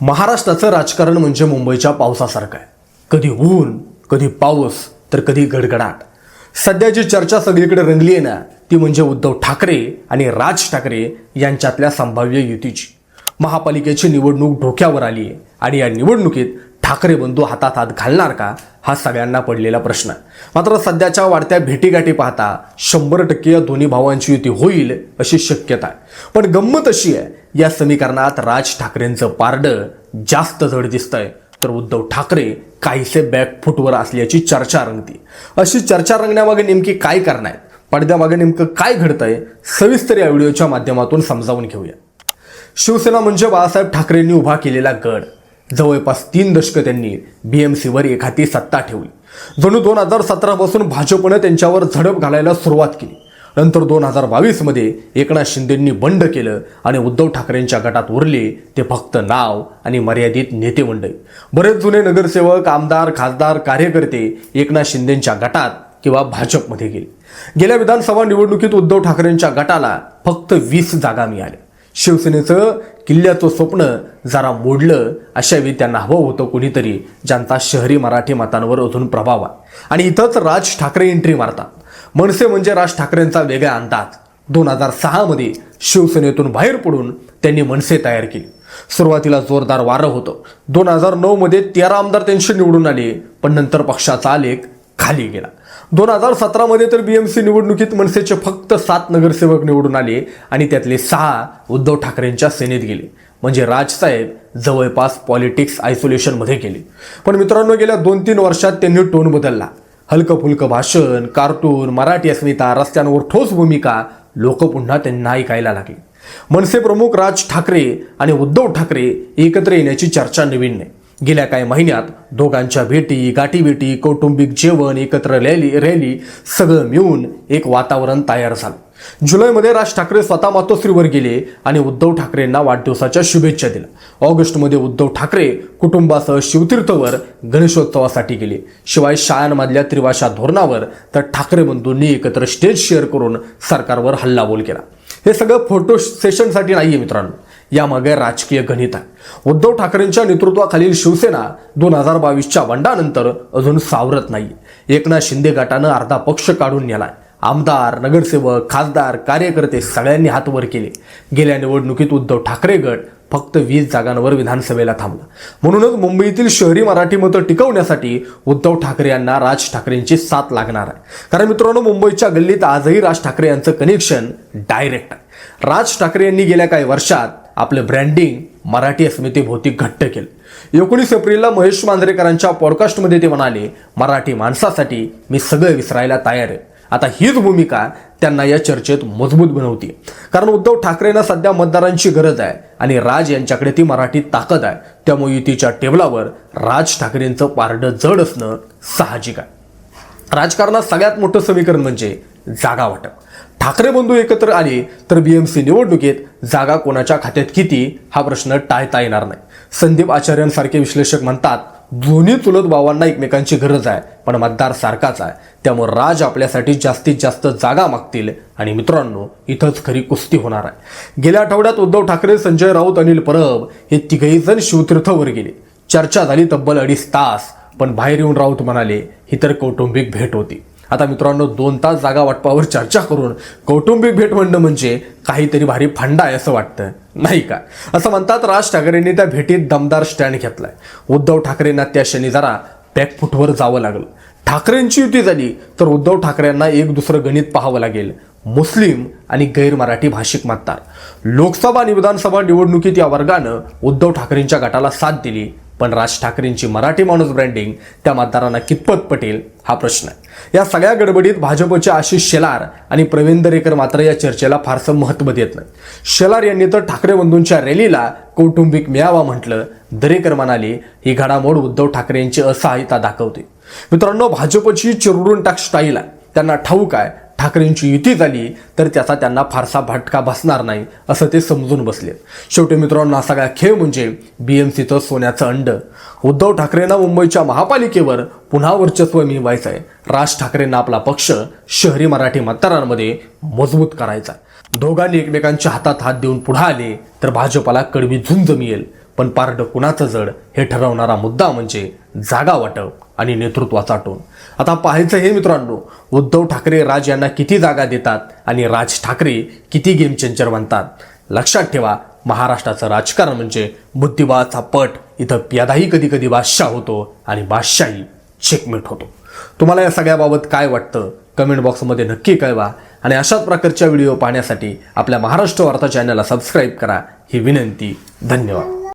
महाराष्ट्राचं राजकारण म्हणजे मुंबईच्या पावसासारखं आहे. कधी ऊन कधी पाऊस तर कधी गडगडाट. सध्या जी चर्चा सगळीकडे रंगली आहे ना ती म्हणजे उद्धव ठाकरे आणि राज ठाकरे यांच्यातल्या संभाव्य युतीची. महापालिकेची निवडणूक डोक्यावर आली आहे आणि या निवडणुकीत ठाकरे बंधू हातात हात घालणार का? हा सगळ्यांना पडलेला प्रश्न. आहे मात्र सध्याच्या वाढत्या भेटीगाठी पाहता शंभर टक्के या दोन्ही भावांची युती होईल अशी शक्यता आहे. पण गंमत अशी आहे या समीकरणात राज ठाकरेंचं पारडं जास्त जड दिसतंय. तर उद्धव ठाकरे काहीसे बॅकफुटवर असल्याची चर्चा रंगती. अशी चर्चा रंगण्यामागे नेमकी काय करणार पडद्यामागे नेमकं काय घडतंय? सविस्तर या व्हिडिओच्या माध्यमातून समजावून घेऊया. शिवसेना म्हणजे बाळासाहेब ठाकरेंनी उभा केलेला गड. जवळपास तीन दशकं त्यांनी बी एम सीवर एखादी सत्ता ठेवली. जणू दोन हजार सतरापासून भाजपनं त्यांच्यावर झडप घालायला सुरुवात केली. नंतर दोन हजार बावीसमध्ये एकनाथ शिंदेंनी बंड केलं आणि उद्धव ठाकरेंच्या गटात उरले ते फक्त नाव आणि मर्यादित नेते मंडळी बरेच जुने नगरसेवक आमदार खासदार कार्यकर्ते एकनाथ शिंदेंच्या गटात किंवा भाजपमध्ये गेले. गेल्या विधानसभा निवडणुकीत उद्धव ठाकरेंच्या गटाला फक्त वीस जागा मिळाल्या. शिवसेनेचं किल्ल्याचं स्वप्न जरा मोडलं अशावेळी त्यांना हवं होतं कुणीतरी ज्यांचा शहरी मराठी मतांवर अजून प्रभाव आहे. आणि इथंच राज ठाकरे एंट्री मारतात. मनसे म्हणजे राज ठाकरेंचा वेगळा अंदाज. दोन हजार सहामध्ये शिवसेनेतून बाहेर पडून त्यांनी मनसे तयार केली. सुरुवातीला जोरदार वारं होतं. दोन हजार नऊमध्ये तेरा आमदार त्यांचे निवडून आले पण नंतर पक्षाचा आलेख खाली गेला. दोन हजार सतरामध्ये तर बी एम सी निवडणुकीत मनसेचे फक्त सात नगरसेवक निवडून आले आणि त्यातले सहा उद्धव ठाकरेंच्या सेनेत गेले. म्हणजे राजसाहेब जवळपास पॉलिटिक्स आयसोलेशनमध्ये गेले. पण मित्रांनो गेल्या दोन तीन वर्षात त्यांनी टोन बदलला. हलकं फुलकं भाषण कार्टून मराठी अस्मिता रस्त्यांवर ठोस भूमिका लोक पुन्हा त्यांना ऐकायला लागले. मनसे प्रमुख राज ठाकरे आणि उद्धव ठाकरे एकत्र येण्याची चर्चा नवीन नाही गेल्या काही महिन्यात दोघांच्या भेटी गाठीभेटी कौटुंबिक जेवण एकत्र रॅली रॅली सगळं मिळून एक वातावरण तयार झालं. जुलैमध्ये राज ठाकरे स्वतः मातोश्रीवर गेले आणि उद्धव ठाकरेंना वाढदिवसाच्या शुभेच्छा दिल्या. ऑगस्टमध्ये उद्धव ठाकरे कुटुंबासह शिवतीर्थवर गणेशोत्सवासाठी गेले. शिवाय शाळांमधल्या त्रिवाशा धोरणावर तर ठाकरे बंधूंनी एकत्र स्टेज शेअर करून सरकारवर हल्लाबोल केला. हे सगळं फोटो सेशनसाठी नाही आहे मित्रांनो. यामागे राजकीय गणित आहे. उद्धव ठाकरेंच्या नेतृत्वाखालील शिवसेना दोन हजार बावीसच्या बंडानंतर अजून सावरत नाही एकनाथ शिंदे गटानं अर्धा पक्ष काढून नेलाय. आमदार नगरसेवक खासदार कार्यकर्ते सगळ्यांनी हात वर केले. गेल्या निवडणुकीत उद्धव ठाकरे गट फक्त वीस जागांवर विधानसभेला थांबला. म्हणूनच मुंबईतील शहरी मराठी मतं टिकवण्यासाठी उद्धव ठाकरे यांना राज ठाकरेंची साथ लागणार आहे. कारण मित्रांनो मुंबईच्या गल्लीत आजही राज ठाकरे यांचं कनेक्शन डायरेक्ट आहे. राज ठाकरे यांनी गेल्या काही वर्षात आपलं ब्रँडिंग मराठी अस्मितेभोवती घट्ट केलं. एकोणीस एप्रिलला महेश मांजरेकरांच्या पॉडकास्टमध्ये ते म्हणाले मराठी माणसासाठी मी सगळं विसरायला तयार आहे. आता हीच भूमिका त्यांना या चर्चेत मजबूत बनवते कारण उद्धव ठाकरेंना सध्या मतदारांची गरज आहे आणि राज यांच्याकडे ती मराठी ताकद आहे. त्यामुळे युतीच्या टेबलावर राज ठाकरेंचं पारडं जड असणं साहजिक आहे. राजकारणात सगळ्यात मोठं समीकरण म्हणजे जागा वाटप ठाकरे बंधू एकत्र आले तर बीएमसी निवडणुकीत जागा कोणाच्या खात्यात किती हा प्रश्न टाळता येणार नाही. संदीप आचार्यांसारखे विश्लेषक म्हणतात दोन्ही चुलत भावांना एकमेकांची गरज आहे पण मतदार सारखाच आहे. त्यामुळे राज आपल्यासाठी जास्तीत जास्त जागा मागतील आणि मित्रांनो इथंच खरी कुस्ती होणार आहे. गेल्या आठवड्यात उद्धव ठाकरे संजय राऊत अनिल परब हे तिघही जण शिवतीर्थवर गेले. चर्चा झाली तब्बल अडीच तास पण बाहेर येऊन राऊत म्हणाले ही तर कौटुंबिक भेट होती. आता मित्रांनो दोन तास जागा वाटपावर चर्चा करून कौटुंबिक भेट म्हणणं म्हणजे काहीतरी भारी फंडा आहे असं वाटतं नाही का? असं म्हणतात राज ठाकरेंनी त्या भेटीत दमदार स्टँड घेतलाय. उद्धव ठाकरेंना त्या शनी जरा बॅकफुटवर जावं लागलं. ठाकरेंची युती झाली तर उद्धव ठाकरेंना एक दुसरं गणित पाहावं लागेल. मुस्लिम आणि गैर मराठी भाषिक मतदार लोकसभा आणि विधानसभा निवडणुकीत या वर्गानं उद्धव ठाकरेंच्या गटाला साथ दिली पण राज ठाकरेंची मराठी माणूस ब्रँडिंग त्या मतदारांना कितपत पटेल हा प्रश्न आहे. या सगळ्या गडबडीत भाजपचे आशिष शेलार आणि प्रवीण दरेकर मात्र या चर्चेला फारसं महत्त्व देत नाही. शेलार यांनी तर ठाकरे बंधूंच्या रॅलीला कौटुंबिक मेळावा म्हटलं. दरेकर म्हणाले ही घडामोड उद्धव ठाकरे यांची असहायता दाखवते. मित्रांनो भाजपची चिरडून टाक स्टाईल आहे. त्यांना ठाऊक आहे ठाकरेंची युती झाली तर त्याचा त्यांना फारसा भटका बसणार नाही असं ते समजून बसले शेवटी मित्रांनो हा सगळा खेळ म्हणजे बीएमसीचं सोन्याचं अंड. उद्धव ठाकरेंना मुंबईच्या महापालिकेवर पुन्हा वर्चस्व मिळवायचं आहे राज ठाकरेंना आपला पक्ष शहरी मराठी मतदारांमध्ये मजबूत करायचा दोघांनी एकमेकांच्या हातात हात देऊन पुढे आले तर भाजपाला कडवी झुंज मिळेल. पण पारड कुणाचं जड हे ठरवणारा मुद्दा म्हणजे जागा वाटप आणि नेतृत्वाचा टोन. आता पाहायचं हे मित्रांनो उद्धव ठाकरे राज यांना किती जागा देतात आणि राज ठाकरे किती गेम चेंजर बनतात? लक्षात ठेवा महाराष्ट्राचं राजकारण म्हणजे बुद्धिबळाचा पट. इथं प्यादाही कधी कधी बादशाह होतो आणि बादशाही चेकमेट होतो. तुम्हाला या सगळ्याबाबत काय वाटतं? कमेंट बॉक्समध्ये नक्की कळवा. आणि अशाच प्रकारच्या व्हिडिओ पाहण्यासाठी आपल्या महाराष्ट्र वार्ता चॅनलला सबस्क्राईब करा. ही विनंती. धन्यवाद.